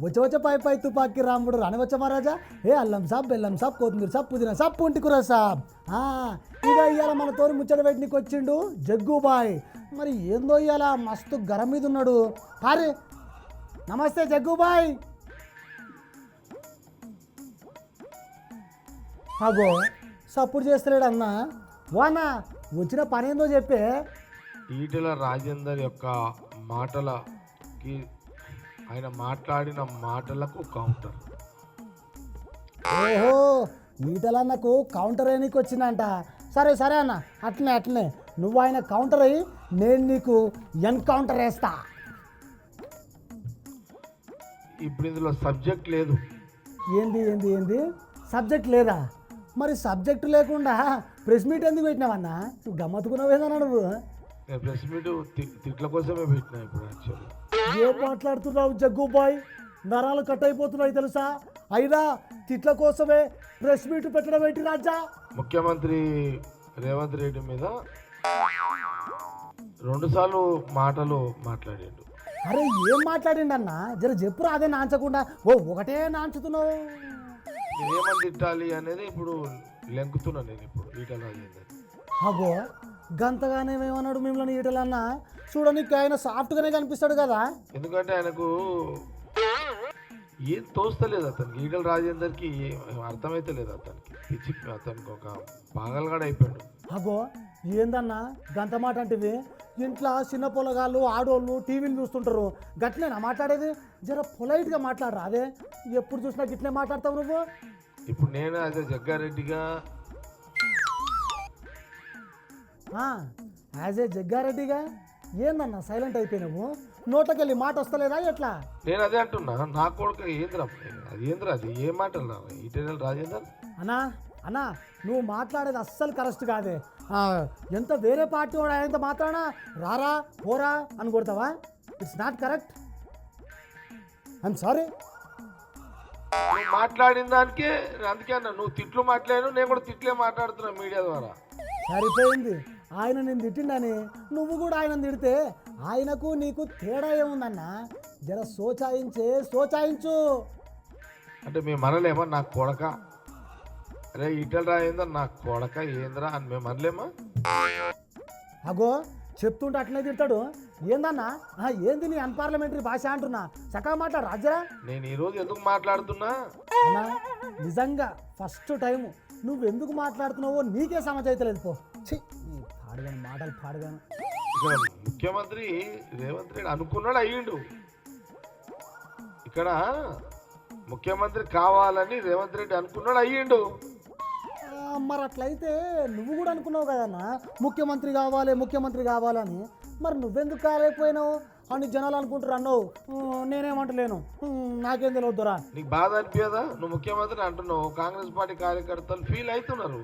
వచ్చ పై పై తుపాకీ రాముడు రానివచ్చ మహారాజా. ఏ అల్లం సాబ్ బెల్లం సాబ్ కొత్తిమీర సాబ్ పుదీనా సాబ్ పుంటి కూర సాబ్. ఆ, ఇక ఇవాళ మన తోని ముచ్చట పెట్టినకి వచ్చిండు జగ్గుబాయ్. మరి ఏందో ఇవాళ మస్తు గరం మీద ఉన్నాడు. అరే నమస్తే జగ్గుబాయ్. అగో సప్పుడు చేస్తలేడు అన్న. వానా వచ్చిన పని ఏందో చెప్పే. ఈటల రాజేందర్ యొక్క మాటలకి ఆయన మాట్లాడిన మాటలకు కౌంటర్ ఓహో ఈటలన్నకు కౌంటర్ వేయనీకి వచ్చిందంట సరే సరే అన్న అట్లనే అట్లనే నువ్వు ఆయన కౌంటర్ అయ్యి నేను నీకు ఎన్కౌంటర్ వేస్తా. ఇప్పుడు ఇందులో సబ్జెక్ట్ లేదు. ఏంది ఏంది ఏంది? సబ్జెక్ట్ లేదా? మరి సబ్జెక్ట్ లేకుండా ప్రెస్ మీట్ ఎందుకు పెట్టినావన్నా? నువ్వు గమ్మత్తుకున్నావేదన్నా నువ్వు? ప్రెస్ మీట్ తిట్ల కోసమే పెట్టినా ఇప్పుడు యాక్చువల్లీ ఏం మాట్లాడుతున్నావు జగ్గుబాయ్ నరాలు కట్ అయిపోతున్నాయి తెలుసా? అయినా తిట్ల కోసమే ప్రెస్ మీట్ పెట్టడం ఏంటి రాజా? ముఖ్యమంత్రి రేవంత్ రెడ్డి మీద రెండుసార్లు మాటలు మాట్లాడాడు. అరే ఏం మాట్లాడిండన్నా? జర చెప్పు అదే నాంచకుండా ఓ ఒకటే నాంచుతున్నావు నేను ఏమని తిట్టాలి అనేది ఇప్పుడు లెంకుతున్నా నేను ఇప్పుడు ఈటల రాజేందర్ అగో గంతగానే ఏమన్నాడు మిమ్మల్ని ఈటలన్నా? చూడనికి ఆయన సాఫ్ట్గానే కనిపిస్తాడు కదా. ఎందుకంటే ఆయనకు ఏం తోస్తలేదు అతనికి. ఈటల రాజేందర్కి అర్థమైతే లేదు అతనికి. పిచ్చి అతనికి ఒక పాగలగాడు అయిపోయాడు. అగో ఏందన్నా? గంత మాట అంటివి? ఇంట్లో చిన్న పొలగాళ్ళు ఆడోళ్ళు టీవీని చూస్తుంటారు. గట్లేనా మాట్లాడేది? జర పొలైట్గా మాట్లాడరా అదే? ఎప్పుడు చూసినా గిట్లే మాట్లాడతావు నువ్వు? ఇప్పుడు నేను అదే జగ్గారెడ్డిగా యాజ్ ఏ జగ్గారెడ్డిగా? ఏందన్నా సైలెంట్ అయిపోయినావు? నోట్లోకెళ్ళి మాట వస్తలేదా ఎట్లా? నేను అదే అంటున్నా నా కొడుకు ఏంద్రా అది ఏంద్రా అది? ఏ మాటలు ఈటెనల్ రాజేందర్? అన్నా అన్నా నువ్వు మాట్లాడేది అస్సలు కరెక్ట్ కాదే. ఎంత వేరే పార్టీ వాడు ఆయనంత మాత్రానా రారా పోరా అని కొడతావా? It's not correct I'm sorry మాట్లాడిన దానికే అందుకే అన్న నువ్వు తిట్లు మాట్లాడాను నేను కూడా తిట్లే మాట్లాడుతున్నా మీడియా ద్వారా. సరిపోయింది. ఆయన నేను తిట్టిండని నువ్వు కూడా ఆయన తిడితే ఆయనకు నీకు తేడా ఏముందన్నా? జర సోచాయించే సోచాయించు. అంటే మేము అనలేమా? నా కొడక. అరే ఈటెల రాజేందర్ నా కొడక ఏంద్రా అని మేము అనలేమా? అగో చెప్తుంటే అట్లనే తిడతాడు. ఏందన్నా? ఏంది నీ అన్పార్లమెంటరీ భాష అంటున్నా? చక్కగా మాట్లాడు రాజరా. నేను ఈరోజు ఎందుకు మాట్లాడుతున్నా? అన్నా నిజంగా ఫస్ట్ టైం నువ్వు ఎందుకు మాట్లాడుతున్నావో నీకే సమజ్ అవుతలేదు పో. ఛీ. ఈ పాడుగాను మాటలు పాడుగాను. ఇక్కడ ముఖ్యమంత్రి రేవంత్ రెడ్డి అనుకున్నాడు అయ్యిండు. ఇక్కడ ముఖ్యమంత్రి కావాలని రేవంత్ రెడ్డి అనుకున్నాడు అయ్యిండు. మరి అట్లయితే నువ్వు కూడా అనుకున్నావు కదన్నా ముఖ్యమంత్రి కావాలి ముఖ్యమంత్రి కావాలని. మరి నువ్వెందుకు కాలేకపోయినావు? అని జనాలు అనుకుంటారు నేనేమంటలేను. నాకేం తెలియదురా నీకు బాధ అనిపించదా నువ్వు ముఖ్యమంత్రి అంటున్నావు. కాంగ్రెస్ పార్టీ కార్యకర్తలు ఫీల్ అవుతున్నారు.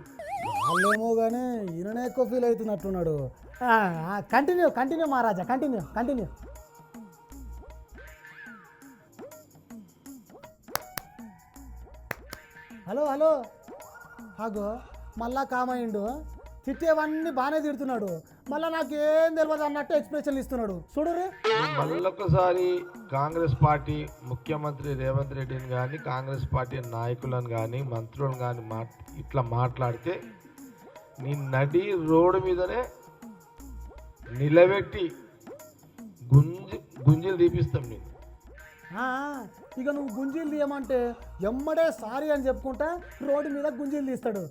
వాళ్ళేమో కానీ ఈయననే ఎక్కువ ఫీల్ అవుతున్నట్టున్నాడు. కంటిన్యూ కంటిన్యూ మహారాజా కంటిన్యూ కంటిన్యూ హలో హలో. అగో మళ్ళా కామయ్యిండు తిట్టేవన్నీ బాగానే తిడుతున్నాడు. మళ్ళా నాకేం తెలియదు అన్నట్టు ఎక్స్ప్రెషన్లు ఇస్తున్నాడు. చూడరు నువ్వు మళ్ళొకసారి కాంగ్రెస్ పార్టీ ముఖ్యమంత్రి రేవంత్ రెడ్డిని కానీ కాంగ్రెస్ పార్టీ నాయకులను కానీ మంత్రులను కానీ మా ఇట్లా మాట్లాడితే నీ నడి రోడ్డు మీదనే నిలబెట్టి గుంజి గుంజీలు తీపిస్తాం నేను. ఇక నువ్వు గుంజీలు తీయమంటే ఎమ్మడే సారీ అని చెప్పుకుంటా రోడ్డు మీద గుంజీలు తీస్తాడు.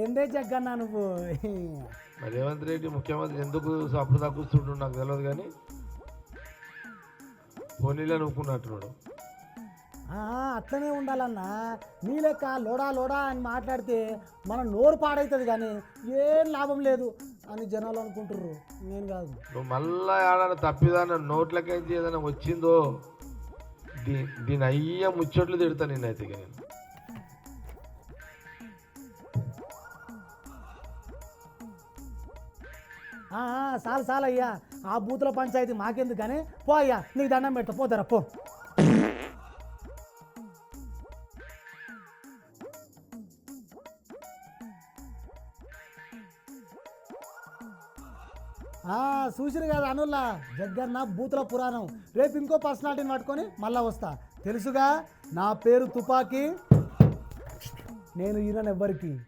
ఏందే జగ్గన్నా నువ్వు? మరి రేవంత్ రెడ్డి ముఖ్యమంత్రి ఎందుకు అప్పుడు తగ్గుస్తుండు? నాకు తెలియదు కానీ పోనీలో నవ్వుకున్నట్టున్నాడు. అట్లనే ఉండాలన్నా. నీ లెక్క లోడా లోడా అని మాట్లాడితే మన నోరు పాడవుతుంది కానీ ఏం లాభం లేదు అని జనాలు అనుకుంటుర్రు. నేను కాదు. నువ్వు మళ్ళా ఏడైనా తప్పిదాన నోట్లకేంచి ఏదైనా వచ్చిందో? దీ దీని అయ్యా ముచ్చట్లు తిడతా నిన్నైతే ఇక నేను. ఆ, ఆ, చాలు చాలు అయ్యా ఆ బూతుల పంచాయతీ మాకెందుకు కానీ పో అయ్యా నీకు దండం పెడతా పోతారా పో. చూసిరు కదా అనుల్లా? జగ్గన్న బూతుల పురాణం. రేపు ఇంకో పర్సనాలిటీని పట్టుకొని మళ్ళా వస్తా. తెలుసుగా? నా పేరు తుపాకీ. నేను ఈయన ఎవ్వరికి